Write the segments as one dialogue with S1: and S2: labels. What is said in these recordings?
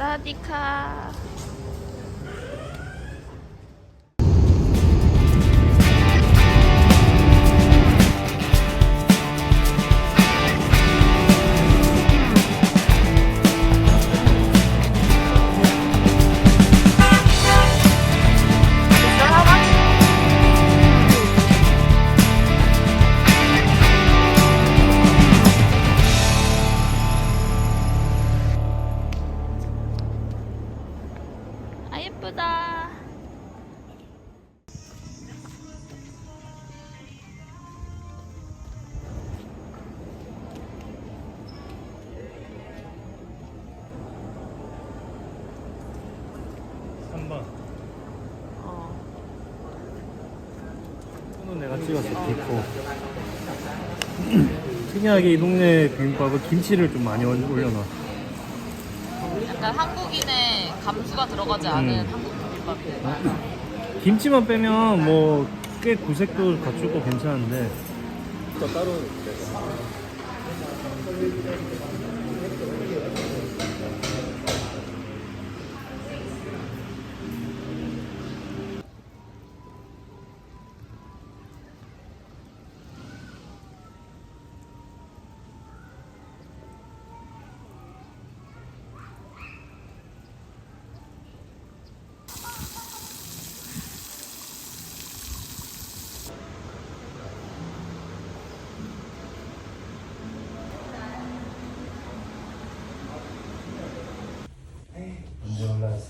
S1: 사디카.
S2: 찍었어 디코 특이하게 이 동네 비빔밥은 김치를 좀 많이 올- 올려놔.
S1: 약간 한국인의 감수가 들어가지 않은
S2: 음.
S1: 한국 비빔밥이에요.
S2: 김치만 빼면 뭐 꽤 구색도 갖추고 괜찮은데. 따로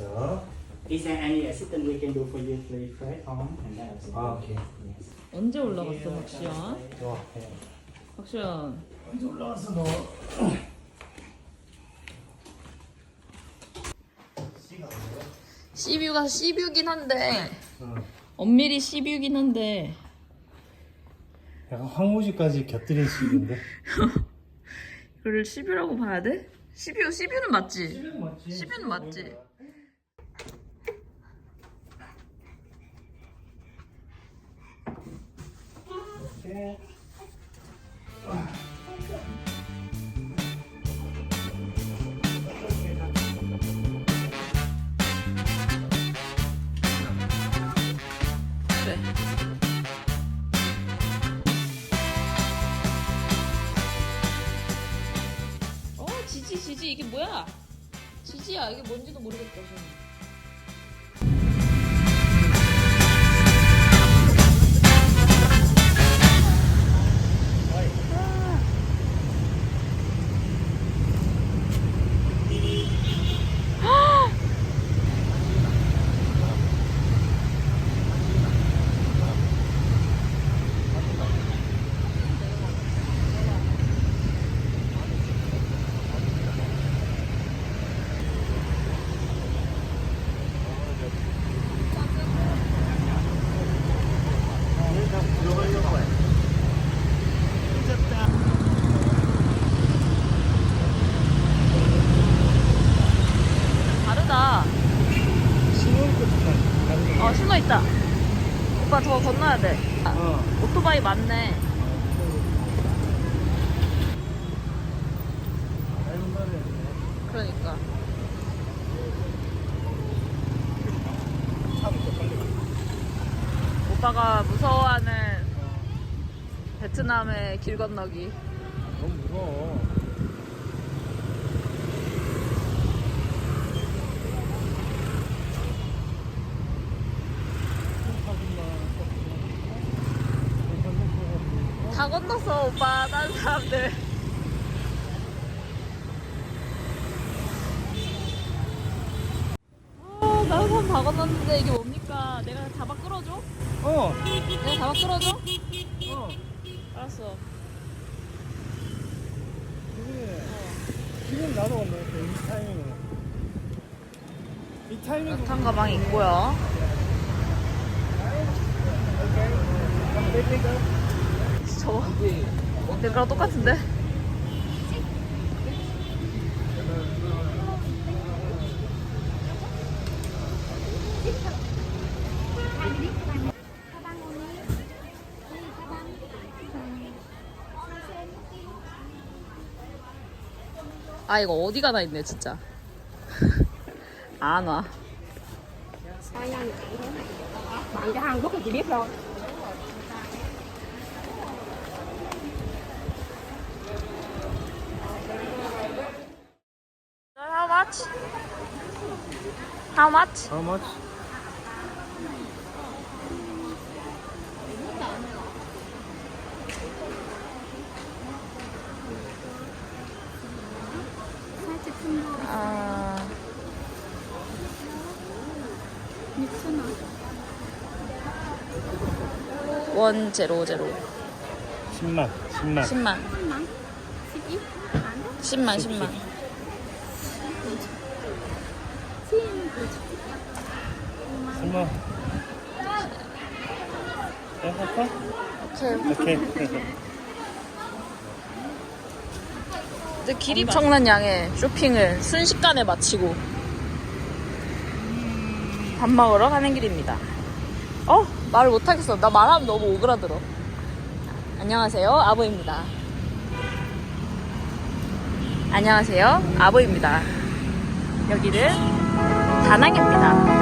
S2: 언제 올라왔어?
S3: Is there any assistance we can do for you to refresh on and that also?
S2: 아 오케이
S3: Yes.
S1: 언제 올라갔어 박시연?
S2: 좋아 해.
S1: 박시연.
S2: 언제 올라왔어 너
S1: 시뷰가 시뷰긴 한데
S2: 어.
S1: 엄밀히 시뷰긴 한데
S2: 약간 황무지까지 곁들인 식인데
S1: 이걸 시뷰라고 봐야 돼? 시뷰 시뷰는 맞지?
S2: 시비는 맞지
S1: 그래. 어 지지 지지 이게 뭐야? 지지야 이게 뭔지도 모르겠다 지금. 어 신호 있다. 오빠 저 건너야 돼. 아,
S2: 어.
S1: 오토바이 많네.
S2: 했네
S1: 그러니까. 오빠가 무서워하는 베트남의 길 건너기.
S2: 너무 무서워
S1: 오빠 다른 사람들. 아, 다른 사람 다 건넜는데 이게 뭡니까? 내가 잡아 끌어줘?
S2: 어!
S1: 내가 잡아 끌어줘?
S2: 어!
S1: 알았어.
S2: 그래 지금 나도 건너 이 타이밍으로 이 타이밍으로
S1: 약한 가방이 있고요. 저거 내 거랑 똑같은데? 아 이거 어디 가나 있네 진짜. 안 와.
S4: Sao nhau như vậy thôi Bạn cho Hàn Quốc thì chị biết rồi
S1: How much? How much?
S2: How much?
S1: 아. 6천 제로 제로
S2: 10만 10만
S1: 10만 10만 10만
S2: 설마 야 할까?
S1: 오케이
S2: 오케이
S1: 이제 기립청란 양의 쇼핑을 순식간에 마치고 밥 먹으러 가는 길입니다. 어? 말을 못하겠어. 나 말하면 너무 오그라들어. 안녕하세요. 아보입니다. 안녕하세요. 아보입니다. 여기는 다낭입니다.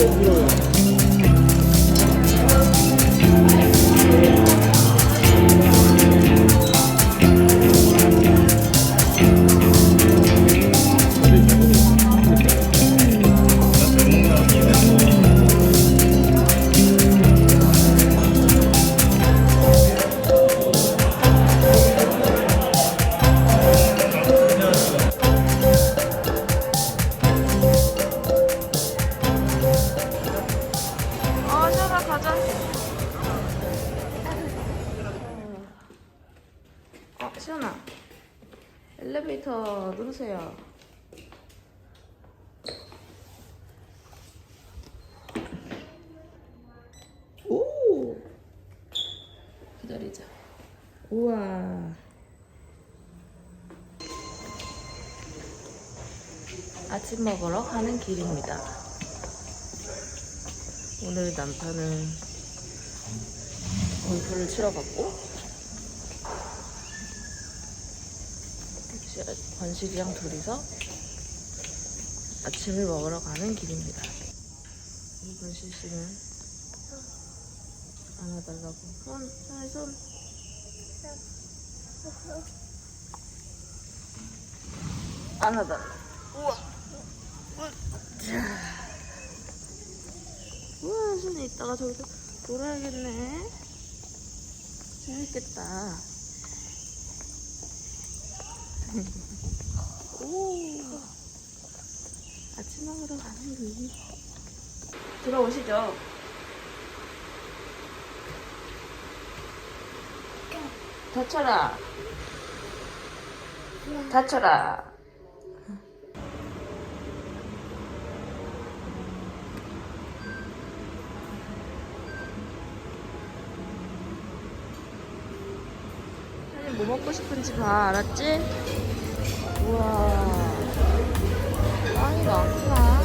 S1: 어, 시원아. 엘리베이터 누르세요. 오! 기다리자. 우와. 아침 먹으러 가는 길입니다. 오늘 남편은 골프를 치러 갔고 권실이랑 둘이서 아침을 먹으러 가는 길입니다. 권실 씨는 안아달라고 손, 손, 손. 안아달라. 우와. 자. 우와, 손에 있다가 저기서 놀아야겠네. 재밌겠다. 오. 아침 먹으러 가는 길. 들어오시죠. 다쳐라. 다쳐라. 뭐 먹고 싶은지 봐, 알았지? 우와. 빵이 많구나.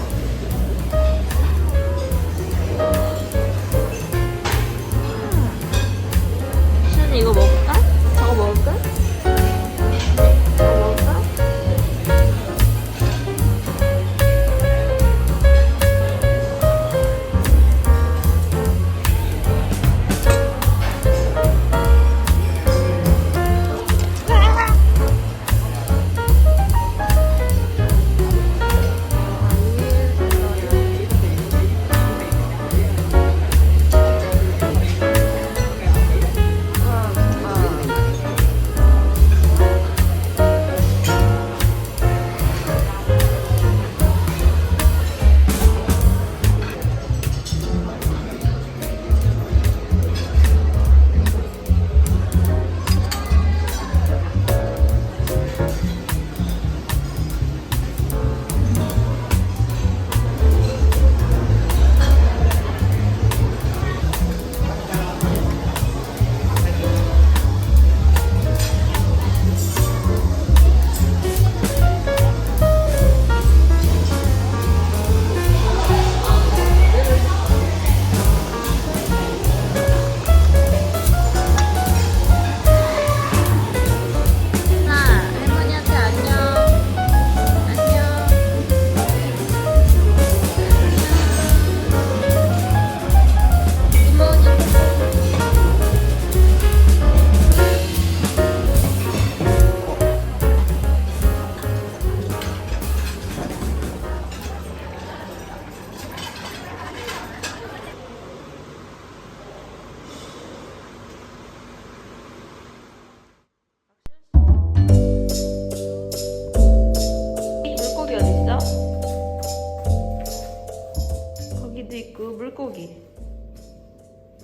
S1: 물고기.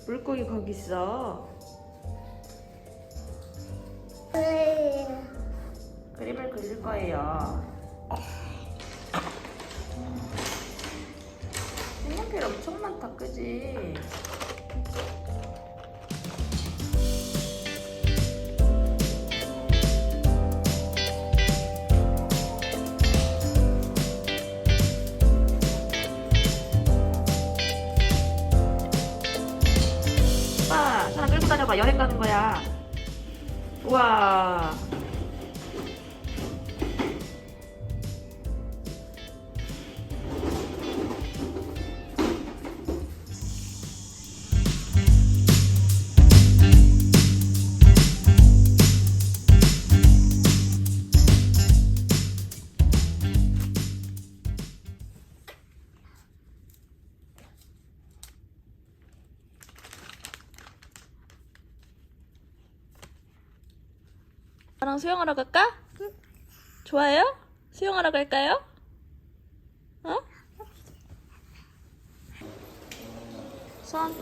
S1: 물고기 거기 있어. 그림을 그릴 거예요. 색연필 엄청 많다, 그지? 여행 가는 거야. 우와. 나랑 수영하러 갈까? 좋아요? 수영하러 갈까요? 어? 손.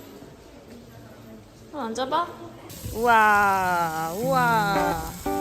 S1: 손 앉아봐. 우와, 우와.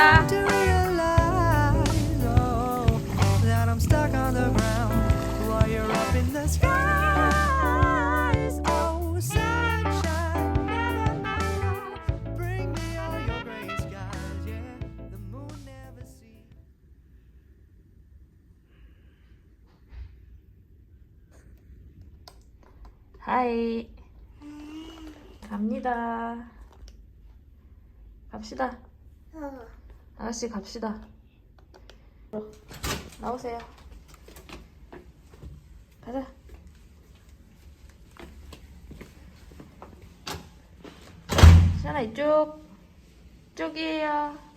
S5: Sees.
S1: 하이. 갑니다. 갑시다. 아가씨 갑시다. 나오세요. 가자. 시연아 이쪽. 이쪽이에요.